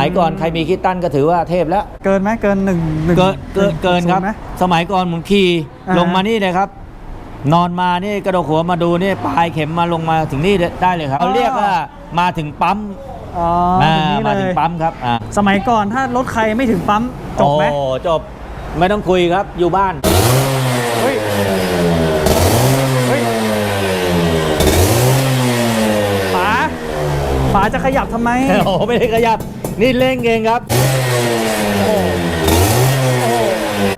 มัยก่อนใครมีคิดตันก็ถือว่าเทพแล้ว เกินไหมเกินหนึ่งหนึ่งเกินเกินเกินครับศูย์ไหมสมัยก่อนผมขี่อ่าฮะลงมานี่เลยครับ นอนมานี่กระโดดหัวมาดูนี่ปลายเข็มมาลงมาถึงนี่ได้เลยครับเขาเรียกว่ามาถึงปั๊มอ๋ออ่าถึงนี้มาเลถึงยปั๊มครับอ่าสมัยก่อนถ้ารถใครไม่ถึงปั๊มจบไหมโอ้จบไม่ต้องคุยครับอยู่บ้านเฮ้ยเฮ้ยป๋าป๋าจะขยับทำไมโอ้โหไม่ได้ขยับ นี่เร่งเองครับ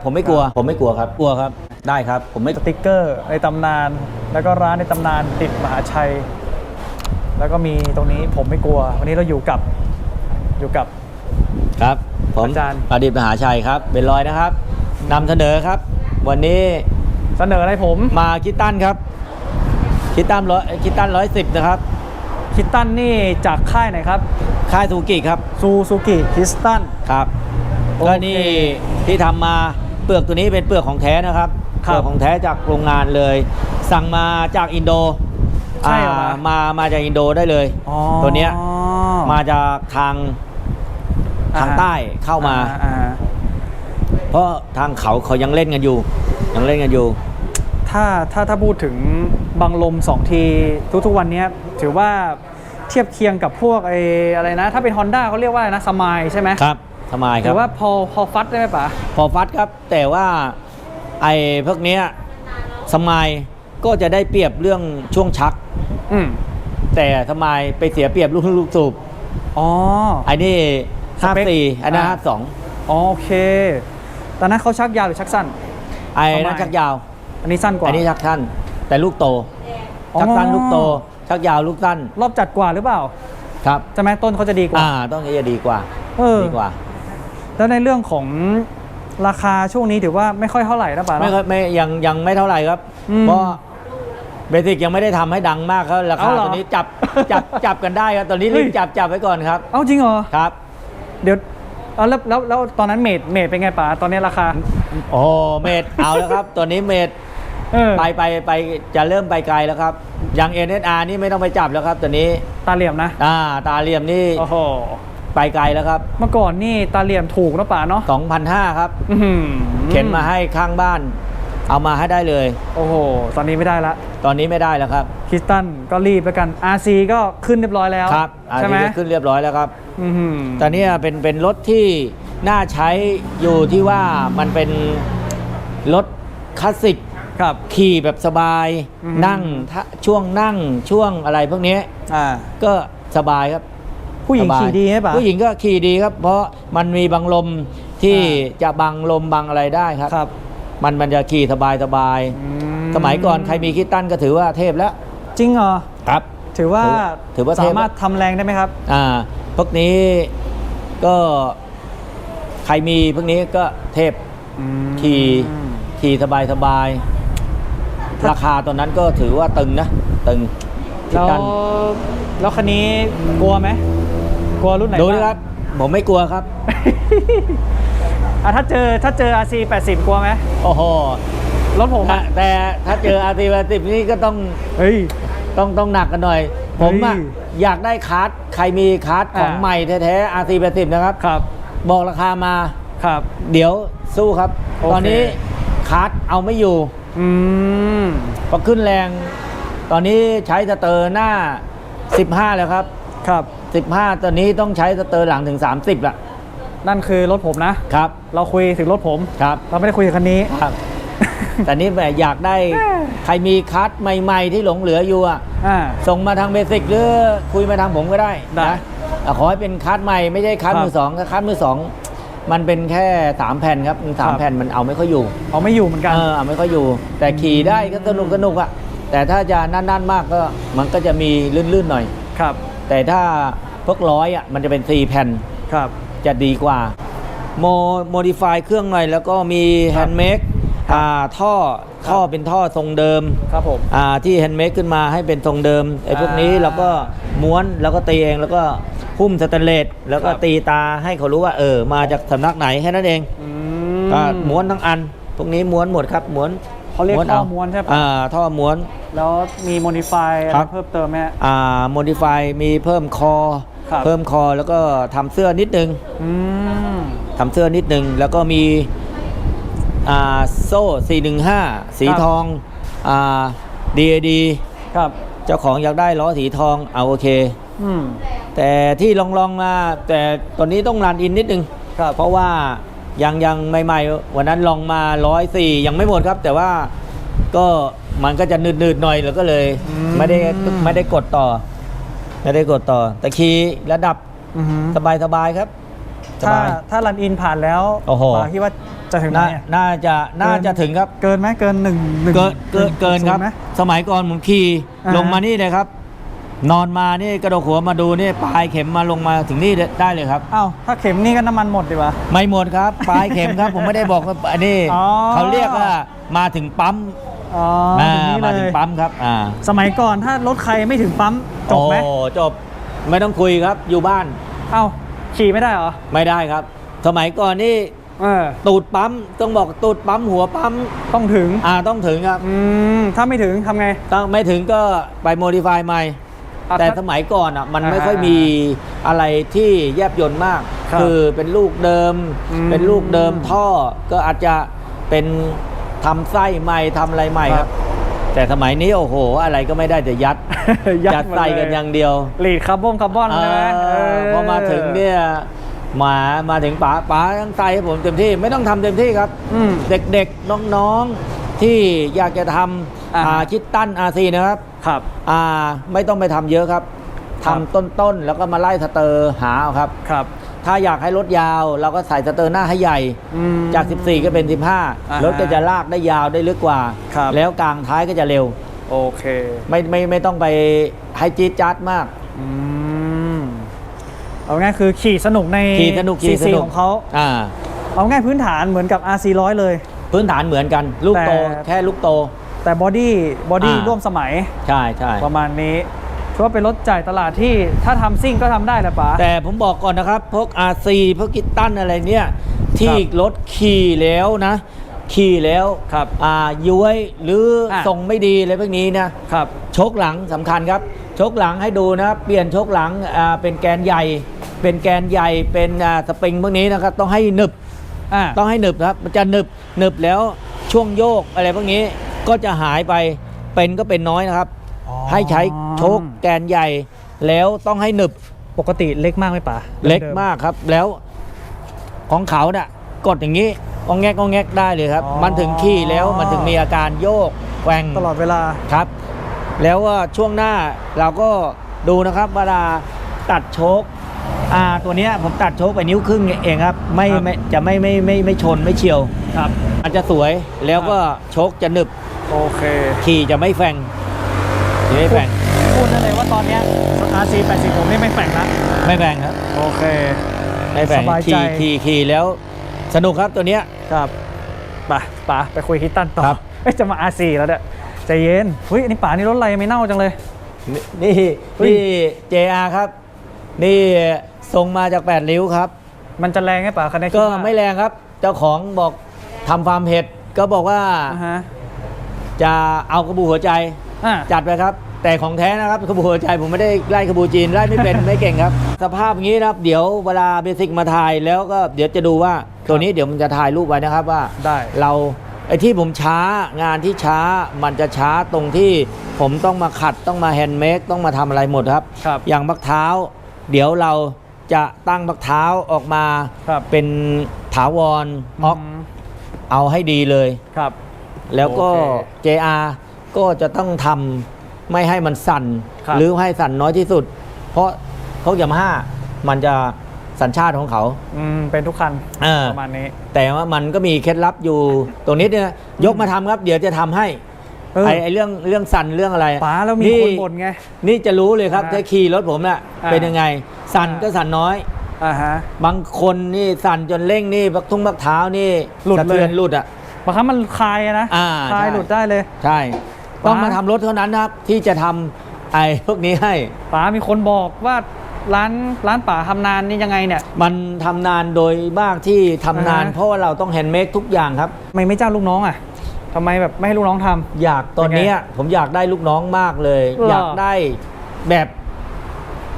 ผมไม่กลัว ผมไม่กลัวครับ กลัวครับ ได้ครับ ผมไม่ สติกเกอร์ในตำนาน แล้วก็ร้านในตำนานติดมหาชัย แล้วก็มีตรงนี้ผมไม่กลัว วันนี้เราอยู่กับอยู่กับ ครับ ผมอาจารย์ ประดิษฐ์มหาชัยครับ เป็นรอยนะครับนำเสนอครับ วันนี้เสนออะไรผม มาคิดตันครับ คิดตันร้อยคิดตันร้อยสิบนะครับ คิตตันนี่จากค่ายไหนครับ ค่ายซูกิครับซูซูกิคิสตัน ครับโอเคก็นี่ที่ทำมาเปลือกตัวนี้เป็นเปลือกของแท้นะครับครัเปบลือกของแท้จากโรงงานเลย สั่งมาจากอินโดใช่เหรออ่ามามาจากอินโดได้เลย อ๋อตัวเนี้ย มาจากทางอ่าทางใต้เข้ามา อ่อ่เพราะทางเขาเขายังเล่นกันอยู่ ยังเล่นกันอยู่ ถ้าถ้าถ้าพูดถึงบังลม2ทีทุกๆวันเนี้ยถือว่า เทียบเคียงกับพวกไออะไรนะ ถ้าเป็น Honda เขาเรียกว่าอะไรนะสมายใช่ไหมครับสมายคถืรับอว่าพอพอฟัดได้ไหมป๋า พอฟัดครับ แต่ว่าไอ้พวกเนี้ยสมายก็จะได้เปรียบเรื่องช่วงชัก อืมแต่สมายไปเสียเปรียบลูกลูกสูบอ๋อ ไอ้นี่สห้าเปคสี่อันนั้นอ่า ห้าสองอ๋อโอเคตอนนั้นเขาชักยาวหรือชักสั้น ไอ้สนั่มานยชักยาว อันนี้สั้นกว่า อันนี้ชักสั้นแต่ลูกโตอ๋อชักสั้นลูกโต ชักยาวลูกสั้นรอบจัดกว่าหรือเปล่า ครับใช่ไหมต้นเขาจะดีกว่า อ่าต้องจะดีกว่าเออ ดีกว่า แล้วในเรื่องของราคาช่วงนี้ถือว่าไม่ค่อยเท่าไหร่นะป๋าไม่เนาะ ค่อยไม่ยังยังไม่เท่าไหร่ครับ อืมเพราะเบสิกยังไม่ได้ทำให้ดังมากครับราคาเอาเหรอตัวนี้จับจับจับกันได้ครับตอนนี้เฮ้รีย บจับจับไว้ก่อนครับ เอ้าจริงเหรอ ครับเดี๋ยวเอาแล้วแล้วแล้วตอนนั้นเมดเมดเป็นไงป๋าตอนนี้ราคา โอ้เมดเอาแล้วครับตัวนี้เมด เออ ไปไปไปจะเริ่มไปไกลแล้วครับอย่าง NSR นี่ไม่ต้องไปจับแล้วครับ ตัวนี้ตาเหลี่ยมนะอ่าตาเหลี่ยมนี่โอ้โหไปไกลแล้วครับเมื่อก่อนนี่ตาเหลี่ยมถูกนะป๋าเนาะ2,500ครับ อื้อหือเข็นมาให้ข้างบ้าน เอามาให้ได้เลย โอ้โห ตอนนี้ไม่ได้ละตอนนี้ไม่ได้แล้วครับคริสตันก็รีบแล้วกัน RC ก็ขึ้นเรียบร้อยแล้วครับอันใช่ไหมนี้ก็ขึ้นเรียบร้อยแล้วครับ อื้อหือตอนนี้เป็นเป็นรถที่น่าใช้อยู่ที่ว่ามันเป็นรถคลาสสิก ครับขี่แบบสบายอืม นั่งถ้าช่วงนั่งช่วงอะไรพวกนี้อ่า ก็สบายครับผู้หญิงสบายขี่ดีไหมป๋าผู้หญิงก็ขี่ดีครับ เพราะมันมีบังลมที่อ่ จะบังลมบังอะไรได้ครับ ครับมันมันจะขี่สบายสบายอืสมัยก่อนใครมีคิดตันก็ถือว่าเทพแล้วจริงเหรอ ครับ ถือว่าถือว่าเทพ สามารถทำแรงได้ไหมครับ อ่าพวกนี้ก็ใครมีพวกนี้ก็เทพขี่ขี่สบายสบาย ราคาตอนนั้นก็ถือว่าตึงนะ ตึงคิดแล้วตันแล้วคันนี้กลัวไหมกลัวรุ่นไหนดูบ้างนะครับ ผมไม่กลัวครับอะถ้าเจอถ้าเจอ RC 80 กลัวไหมโอ้โหรถผมถ้าอะแต่ถ้าเจออาร์ตีสิบนี่ก็ต้องเฮ้ยต้องต้องหนักกันหน่อย ผมอะเฮ้ยอยากได้คาร์ดใครมีคาร์ดของอ่าใหม่แท้ๆอาร์ตีสิบนะครับครับ บอกราคามาครับ เดี๋ยวสู้ครับโอเคตอนนี้คาร์ดเอาไม่อยู่ อืมพอขึ้นแรง ตอนนี้ใช้สเตอร์หน้า 15 แล้วครับ ครับ 15 ตอนนี้ต้องใช้สเตอร์หลังถึง 30ละนั่นคือรถผมนะ ครับ เราคุยถึงรถผมครับ เราไม่ได้คุยถึงคันนี้ครับ แต่นี้แบบอยากได้ใครมีคัสใหม่ ๆ ที่หลงเหลืออยู่อะอ่า ส่งมาทางเบสิกหรือคุยมาทางผมก็ได้ได้นะแต่ขอให้เป็นคัสใหม่ไม่ใช่คัสครับ มือสองถ้าคัสมือสอง มันเป็นแค่สามแผ่นครับมันสามครับ แผ่นมันเอาไม่ค่อยอยู่เอาไม่อยู่เหมือนกัน เออเอาไม่ค่อยอยู่ แต่ขี่ได้ก็สนุกสนุกอะแต่ถ้าจะนั่นๆมากก็มันก็จะมีลื่นๆหน่อย ครับ แต่ถ้าพวกร้อยอะมันจะเป็นสี่แผ่นครับ จะดีกว่าโมโมดิฟายเครื่องหน่อย แล้วก็มีแฮนด์เม e อ่าท่อท่อเป็นท่อทรงเดิม ครับผม อ่าที่แฮนด์เม e ขึ้นมาให้เป็นทรงเดิมไอ้พวกนี้อ่า เราก็ม้วนแล้วก็ตีเองแล้วก็ หุ้มสแตนเลสแล้วก็ครับ ตีตาให้เขารู้ว่าเออมาจากสำนักไหนแค่นั้นเองอืก็ม้วนทั้งอัน พวกนี้ม้วนหมดครับม้วนเขาเรียกท่อม้วนใช่ปะ อ่าท่อม้วน แล้วมีโมดิฟายอะไรครับ เพิ่มเติมไหมฮะ อ่าโมดิฟายมีเพิ่มคอ ครับ เพิ่มคอแล้วก็ทำเสื้อนิดนึงอืม ทำเสื้อนิดนึง แล้วก็มีอ่าโซ่ 415 สีทองอ่า DAD ครับ เจ้าของอยากได้ล้อสีทองเอาโอเค อืม แต่ที่ลองลองๆมาแต่ตอนนี้ต้องรันอินนิดนึงครับเพราะว่ายังยังใหม่ๆวันนั้นลองมาร้อยสี่ยังไม่หมดครับ แต่ว่าก็มันก็จะนืดๆหน่อยแล้วก็เลยอืมไม่ได้ไม่ได้กดต่อ ไม่ได้กดต่อ แต่คีย์ระดับอือหือสบายๆครับสถ้าบายถ้ารันอินผ่านแล้วโอ้โหป๋าคิดว่าจะถึงไหนน่าอะน่าจะน่าจะถึงครับ เกินไหมเกินหนึ่งหนึ่งเกินเกินเกินครับศูย์ไหมสมัยก่อนผมขี่อ่าฮะลงมานี่เลยครับ นอนมานี่กระโดดหัวมาดูนี่ปลายเข็มมาลงมาถึงนี่ได้เลยครับ อ้าวถ้าเข็มนี่ก็น้ำมันหมดดีวะไม่หมดครับ ปลายเข็มครับ ผมไม่ได้บอกว่าอันนี้อ๋อ เขาเรียกว่ามาถึงปั๊มอ๋ออ่าถึงนี่มาเลถึงยปั๊มครับอ่าสมัยก่อนถ้ารถใครไม่ถึงปั๊มจบไหมโอ้จบไม่ต้องคุยครับอยู่บ้านเอ้าขี่ไม่ได้เหรอไม่ได้ครับ สมัยก่อนนี่เออตูดปั๊มต้องบอกตูดปั๊มหัวปั๊มต้องถึงอ่าต้องถึงครับอืมถ้าไม่ถึงทำไง ต้องไม่ถึงก็ไปโมดิฟายใหม่อะ แต่ถ้าสมัยก่อนอะมันอ่าไม่ค่อยมีอะไรที่แยบยนต์มากครับอเป็นลูกเดิมอืมเป็นลูกเดิมท่อก็อาจจะเป็นทำไส้ใหม่ทำอะไรใหม่ครับ แต่สมัยนี้โอ้โห อะไรก็ไม่ได้แต่ยัด ยัดหมใส่เลกันอย่างเดียวลีดคาร์บอนคาร์บอนเอใช่ไหมอเออพอมาถึงเนี่ยหมามาถึงป๋าป๋าต้องใส่ให้ผมเต็มที่ไม่ต้องทำเต็มที่ครับอืมเด็กๆน้องๆที่อยากจะทำอ่าอ่าคิดตั้นอาซีนะครับ ครับอ่าไม่ต้องไปทำเยอะครับครับทำต้นๆแล้วก็มาไล่สเตอร์หาเอาครับครับ ถ้าอยากให้รถยาวเราก็ใส่สเตอร์หน้าให้ใหญ่อืมจาก 14 ก็เป็นอ่าฮะ15 รถก็จะลากได้ยาวได้ลึกกว่าครับแล้วกลางท้ายก็จะเร็ว โอเคไม่ไม่ไม่ต้องไปให้จี๊ดจ๊าดมากอืมเอาง่ายคือขี่สนุกในขี่สนุกขี่สซีนุกของเขาอ่าเอาเอาง่ายพื้นฐานเหมือนกับ RC ร้อยเลย พื้นฐานเหมือนกัน ลูกโตแต่แค่ลูกโต แต่บอดี้บอดี้อ่า ร่วมสมัยใช่ใช่ประมาณนี้ถือว่าเป็นรถจ่ายตลาดที่ถ้าทำซิ่งก็ทำได้แหละป๋า แต่ผมบอกก่อนนะครับ พวก RC พวกกิตตันอะไรเนี่ย ที่รถขี่แล้วนะ ขี่แล้วครับอ่าย้วยหรืออะส่งไม่ดีอะไรพวกนี้นะ ครับ ชกหลังสำคัญครับ ชกหลังให้ดูนะครับเปลี่ยนชกหลังอ่าเป็นแกนใหญ่ เป็นแกนใหญ่เป็นอ่าสปริงพวกนี้นะครับต้องให้หนึบ อ่า ต้องให้หนึบนะครับมันจะหนึบหนึบแล้วช่วงโยกอะไรพวกนี้ ก็จะหายไปเป็นก็เป็นน้อยนะครับอ๋อให้ใช้โชคแกนใหญ่ แล้วต้องให้หนึบปกติเล็กมากไหมป๋าเล็กดิมากครับแล้วของเขาน่ะกดอย่างนี้องแงกองแงกได้เลยครับอ๋อมันถึงขี่แล้วมันถึงมีอาการโยกแกว่งตลอดเวลาครับ แล้วว่าช่วงหน้าเราก็ดูนะครับเวลาตัดโชคอ่าตัวเนี้ยผมตัดโชคไปนิ้วครึ่งเองครับ ไม่ครับไม่จะไม่ไม่ไม่ไม่ชนไม่เฉียวครับมันจะสวยแล้วก็โชคจะหนึบ โอเค ขี่จะไม่แฝงจะไม่แฝงพูดได้เลยว่าตอนเนี้ย RC 80ผมนี่ไม่แฝงนะไม่แฝงครับ โอเค ไม่แฝงสบายใจ ขี่ขี่ขี่แล้ว สนุกครับตัวเนี้ย ครับไปป๋าไปคุยฮิตตันต่อครับ เอ้ยจะมา RC แล้วเนี่ยใจเย็นเฮ้ยอันนี่ป๋านี่รถอะไรไม่เน่าจังเลย นี่เฮ้ย นี่ JR ครับ นี่ส่งมาจากแปดริ้วครับ มันจะแรงไหมป๋าคันนี้คิดก็ว่า ไม่แรงครับ เจ้าของบอกทำฟาร์มเห็ดก็บอกว่าอ่าฮะ จะเอากระบูหัวใจ อะจัดไปครับ แต่ของแท้นะครับกระบูหัวใจผมไม่ได้ไล่กระบูจีนไล่ไม่เป็น ไม่เก่งครับ สภาพอย่างนี้นะครับ เดี๋ยวเวลาเบสิกมาถ่ายแล้วก็เดี๋ยวจะดูว่าตัวนี้เดี๋ยวมันจะถ่ายรูปไว้นะครับว่า ได้เราไอ้ที่ผมช้างานที่ช้ามันจะช้าตรงที่ผมต้องมาขัดต้องมาแฮนด์เมดต้องมาทำอะไรหมดครับ ครับ อย่างบักเท้า เดี๋ยวเราจะตั้งบักเท้าออกมาครับเป็นถาวรออกมเอาให้ดีเลย ครับ แล้วก็ โอเค JR ก็จะต้องทำไม่ให้มันสั่น ครับหรือให้สั่นน้อยที่สุด เพราะพวกยามาฮ่ามันจะสัญชาติของเขา อืมเป็นทุกคันเออ ประมาณนี้ แต่ว่ามันก็มีเคล็ดลับอยู่ตรงนี้เนี่ยนะยกมาทำครับ เดี๋ยวจะทำให้เออ ไอ้ไอ้เรื่องเรื่องสั่นเรื่องอะไรป๋าแล้วมีคนบ่นไง นี่จะรู้เลยครับอ่าถ้าขี่รถผมน่ะอ่า เป็นยังไง สั่นอ่าก็สั่นน้อย อ่าฮะ บางคนนี่สั่นจนเร่งนี่บักทุ่งบักเท้านี่หลุดสะเทือนเลยหลุดอะ บางครั้งมันคลายอะนะอ่าคลายใช่ หลุดได้เลย ใช่ ต้องป๋ามาทำรถเท่านั้นนะครับ ที่จะทำไอ้พวกนี้ให้ ป๋ามีคนบอกว่าร้านร้านป๋าทำนานนี่ยังไงเนี่ย มันทำนานโดยมากที่ทำนาน อ่าฮะ เพราะว่าเราต้องแฮนด์เมดทุกอย่างครับ ทำไมไม่จ้างลูกน้องอะทำไมแบบไม่ให้ลูกน้องทำ อยากตอนเนี้ยผมอยากได้ลูกน้องมากเลยเหรออยากได้แบบ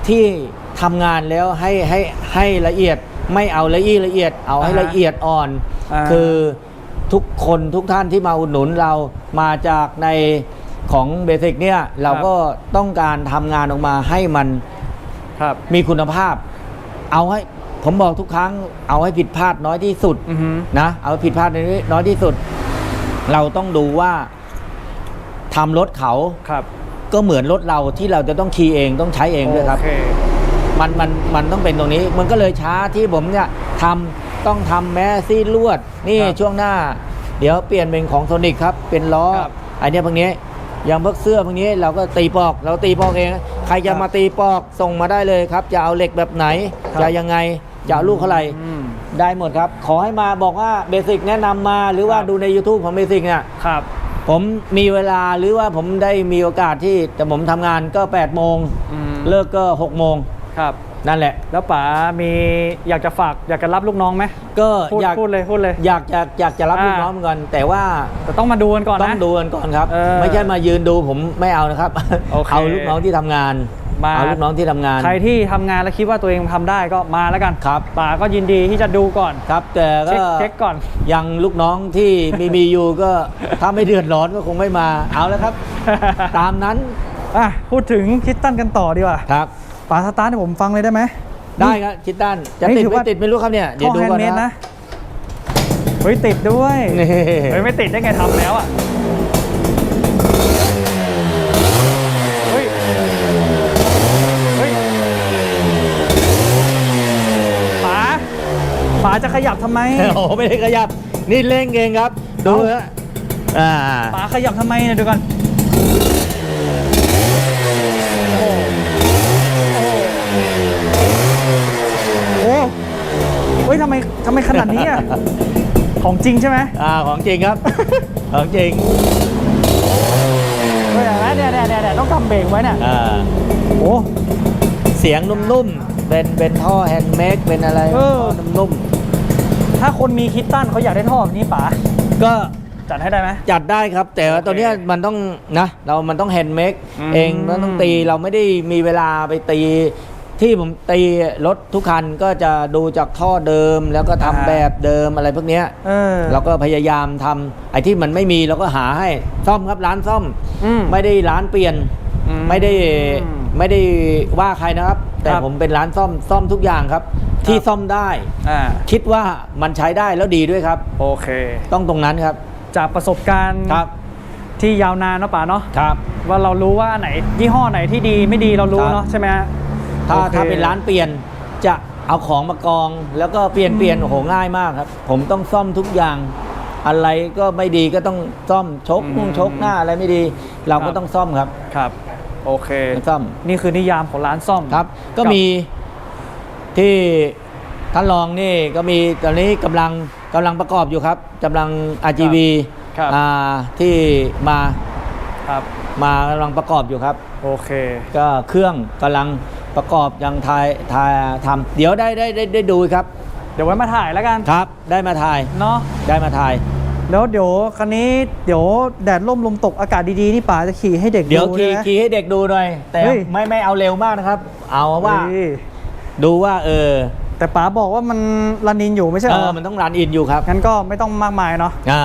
ที่ทำงานแล้วให้ให้ให้ละเอียดไม่เอาละเอียดละเอียด เอาให้อ่าฮะละเอียดอ่อน อ่า คือ ทุกคนทุกท่านที่มาอุดหนุนเรามาจากในของเบสิกเนี่ยเราก็ต้องการทำงานออกมาให้มันครับมีคุณภาพ เอาให้ผมบอกทุกครั้ง เอาให้ผิดพลาดน้อยที่สุดอือฮึนะเอาให้ผิดพลาดน้อยที่สุด เราต้องดูว่าทำรถเขาครับก็เหมือนรถเราที่เราจะต้องขี่เองต้องใช้เองด้วยครับ โอเค มันมันมันต้องเป็นตรงนี้ มันก็เลยช้าที่ผมเนี่ยทำ ต้องทำแม้ซี่ลวด นี่ครับช่วงหน้า เดี๋ยวเปลี่ยนเป็นของโซนิกครับ เป็นล้อ ครับไอเนี้ยพวกนี้อย่างพวกเสื้อพวกนี้เราก็ตีปอก เราตีปอกเอง ใครจะครับมาตีปอกส่งมาได้เลยครับ จะเอาเหล็กแบบไหน ครับ จะยังไง จะเอาลูกเท่าไหร่ อืม ได้หมดครับ ขอให้มาบอกว่าเบสิกแนะนำมาหรือว่าครับ ดูใน YouTube ของเบสิกเนี่ยครับ ผมมีเวลาหรือว่าผมได้มีโอกาสที่แต่ผมทำงานก็8โมงอืม เลิกก็6โมง ครับ นั่นแหละ แล้วป๋ามีอยากจะฝากอยากจะรับลูกน้องไหมก็พูดอยากพูดเลยพูดเลย อยากจะอยากจะรับอ่าลูกน้องเหมือนกัน แต่ว่าแต่ต้องมาดูกันก่อนนะต้องดูกันก่อนครับเออไม่ใช่มายืนดูผมไม่เอานะครับโอเคเอาลูกน้องที่ทำงานมาเอาลูกน้องที่ทำงาน ใครที่ทำงานแล้วคิดว่าตัวเองทำได้ก็มาแล้วกันครับป๋าก็ยินดีที่จะดูก่อนครับ แต่เช็ก็คเช็คก่อนยังลูกน้องที่มีมีอยู่ก็ถ้าไม่เดือดร้อนก็คงไม่มาเอาแล้วครับ ตามนั้นอะพูดถึงคิดตันกันต่อดีกว่าครับ ป๋าสตาร์ทให้ผมฟังเลยได้ไหม ได้ครับคิดด้านจะนี่ติดถือไม่ว่า ติดไม่รู้ครับเนี่ยเดี๋ยวท่อดูแฮนก่อนด์เมดนะนะเฮ้ยติดด้วยนี่เฮ้ยไม่ติดได้ไงทำแล้วอะเฮ้ยเฮ้ยป๋าป๋าจะขยับทำไมโอ้โหไม่ได้ขยับนี่เร่งเองครับ ดูเอ้าฮะอ่าป๋าขยับทำไมเนี่ยเดี๋ยวก่อนโอ้โหโอ้โหเฮ้ยทำไมทำไมขนาดนี้อะ ของจริงใช่ไหมอ่าของจริงครับ ของจริงเฮ้ยเห็นไหมเนี่ยเนี่ยเนี่ยเนี่ยต้องกำเบรกไว้เนี่ยอ่าโอ้ เสียงนุ่มๆ เป็นเป็นท่อแฮนด์เมดเป็นอะไรเออ ท่อนุ่มถ้าคนมีคิดตันเขาอยากได้ท่อแบบนี้ป๋าๆก็ จัดให้ได้ไหม จัดได้ครับแต่ว่าโอเคตัวเนี้ยมันต้องนะเรามันต้องแฮนด์เมดอืมเองมันต้องตีเราไม่ได้มีเวลาไปตี ที่ผมตีรถทุกคันก็จะดูจากท่อเดิมแล้วก็ทำแบบเดิมอะไรพวกเนี้ย เออ เราก็พยายามทำไอ้ที่มันไม่มีเราก็หาให้ซ่อมครับร้านซ่อม อืมไม่ได้ร้านเปลี่ยน อืมไม่ได้ไม่ได้ว่าใครนะครับ แต่ครับผมเป็นร้านซ่อมซ่อมทุกอย่างครับ ที่ซ่อมได้ อ่าคิดว่ามันใช้ได้แล้วดีด้วยครับ โอเค ต้องตรงนั้นครับจากประสบการณ์ครับที่ยาวนานเนาะป๋าเนาะครับ ว่าเรารู้ว่าไหนยี่ห้อไหนที่ดีไม่ดีเรารู้ครับ เนาะใช่ไหมฮะ ถ้าโอคถ้าเป็นร้านเปลี่ยนจะเอาของมากอง แล้วก็เปลี่ยนเปลี่ยนโอ้โหง่ายมากครับ ผมต้องซ่อมทุกอย่าง อะไรก็ไม่ดีก็ต้องซ่อมชกอืมนุ่งชกหน้าอะไรไม่ดี เราครัก็บ ต้องซ่อมครับ ครับ โอเคต้องซ่อม นี่คือนิยามของร้านซ่อม ครับ ก็มีที่ท่านรองนี่ก็มีตอนนี้กำลังกำลังประกอบอยู่ครับกำลัง RGB ครับ อ่าที่มาครับ มากำลังประกอบอยู่ครับ โอเค ก็เครื่องกำลัง ประกอบยังทายทายทำเดี๋ยวได้ได้ได้ได้ดูครับเดี๋ยวไว้มาถ่ายแล้วกันครับ ได้มาถ่ายเนาะได้มาถ่าย แล้วเดี๋ยวคันนี้เดี๋ยวแดดล่มลมตกอากาศดีๆนี่ป๋าจะขี่ให้เด็กเดี๋ยวดูขี่ได้ไหม ขี่ให้เด็กดูหน่อย แต่เฮ้ย ไม่ไม่เอาเร็วมากนะครับ เอาว่า เฮ้ยดูว่าเออแต่ป๋าบอกว่ามันรันนินอยู่ไม่ใช่เหเอรออมันต้องรันอินอยู่ครับงั้นก็ไม่ต้องมากมายเนาะอ่า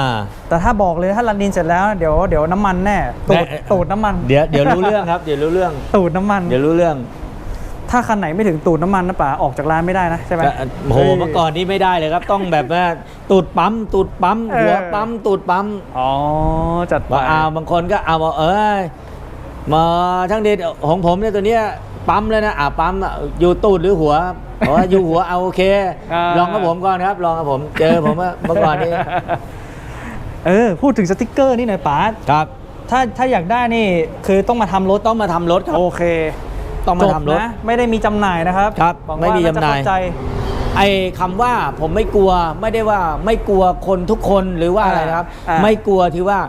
แต่ถ้าบอกเลยถ้ารันนินเสร็จแล้วเดี๋ยวเดี๋ยวน้ำมันแน่ตูดแน่ ตูดน้ำมันเดี๋ยวเดี๋ยวรู้เรื่องครับ เดี๋ยวรู้เรื่อง ตูดน้ำมัน เดี๋ยวรู้เรื่อง ถ้าคันไหนไม่ถึงตูดน้ำมันนะป๋าออกจากร้านไม่ได้นะใช่ไหมก็โอ้โหเมื่อก่อนนี้ไม่ได้เลยครับ ต้องแบบว่าตูดปั๊มตูดปั๊มเออ หัวปั๊มตูดปั๊มอ๋อ จัดไปว่าเอาบางคนก็เอาบอกเอ้ยมาช่างเด็ดของผมเนี่ยตัวเนี้ยปั๊มเลยนะอ่าปั๊มอะอยู่ตูดหรือหัวบอกว่าอยู่หัวเอาโอเคาลองกับผมก่อนครับ ลองกับผม เจอผมว่าเมื่อก่อนนี้เออ พูดถึงสติกเกอร์นี่หน่อยป๋าครับ ถ้าถ้าอยากได้นี่คือต้องมาทำรถต้องมาทำรถครับ โอเค ต้องมาทำรถจบนะไม่ได้มีจำหน่ายนะครับครับหวังไม่มีว่จำหน่ายจะเข้ใจไอ้คำว่าผมไม่กลัวไม่ได้ว่าไม่กลัวคนทุกคนหรือว่าอะไรนะครับอ่าไม่กลัวที่ว่า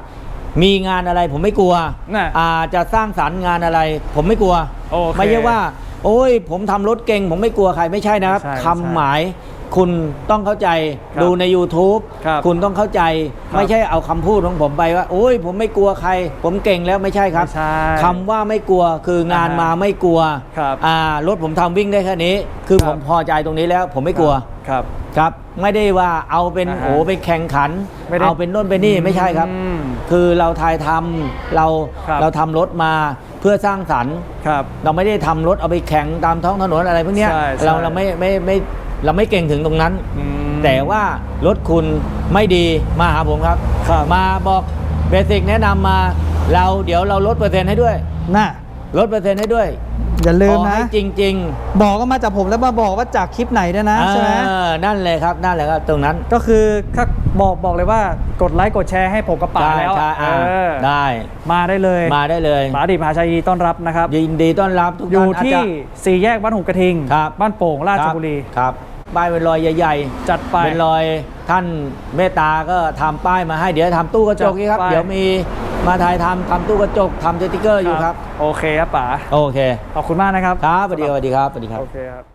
มีงานอะไรผมไม่กลัวน่ะอาจะสร้างสรรค์งานอะไร ผมไม่กลัวโอเคไม่ใช่ว่า โอ้ยผมทำรถเก่ง ผมไม่กลัวใครไม่ใช่นะครับใช่คำหมาย คุณต้องเข้าใจครับดูใน YouTube ครับคุณต้องเข้าใจครับไม่ใช่เอาคำพูดของผมไปว่าโอ้ยผมไม่กลัวใคร ผมเก่งแล้วไม่ใช่ครับไม่ใช่คำว่าไม่กลัวคืองานอ่าฮะมาไม่กลัวครับอ่ารถผมทำวิ่งได้แค่นี้ คือครับผมพอใจตรงนี้แล้วผมไม่กลัว ครับ ครับไม่ได้ว่าเอาเป็นอ่าฮะโอ้ไปแข่งขัน ไม่ได้เอาเป็นโน่นเป็นนี่ไม่ใช่ครับ อืมคือเราทายทำเราครับ เราทำรถมาเพื่อสร้างสรรค์ ครับ เราไม่ได้ทำรถเอาไปแข่งตามท้องถนนอะไรพวกเนี้ยใช่ใช่เราเราไม่ไม่ไม่ เราไม่เก่งถึงตรงนั้น อืม แต่ว่ารถคุณไม่ดีมาหาผมครับ ครับ มาบอกเบสิกแนะนำมาเราเดี๋ยวเราลดเปอร์เซ็นต์ให้ด้วยน่ะลดเปอร์เซ็นต์ให้ด้วยอย่าลืมขอนะ ให้จริงบอกก็มาจากผมแล้วมาบอกว่าจากคลิปไหนด้วยนะๆใช่ไหมเออนั่นเลยครับนั่นแหละครับตรงนั้นก็คือถ้าบอกบอกเลยว่ากดไลค์กดแชร์ให้ผมกับป๋าใช่แล้วใช่เออ่าอได้มาได้เลยมาได้เลย ป๋าดิบมหาชัยยินดีต้อนรับนะครับ ยินดีต้อนรับทุกอท่ายู่นอาจที่จะ สี่แยกบ้านหุบกระทิงครับบ้านโป่งราชบุรี ครับ ป้ายเป็นรอยใหญ่จัดไปๆเป็นรอยท่านเมตตาก็ทำป้ายมาให้เดี๋ยวทำตู้กระจกจัดนี่ครับไปเดี๋ยวมีมาถ่ายทำทำตู้กระจกทำสติกเกอร์อยู่ครับ โอเคครับป๋าโอเค ขอบคุณมากนะครับ ครับสวัสดีครับสวัสดีครับสวัสดีครับ โอเคครับ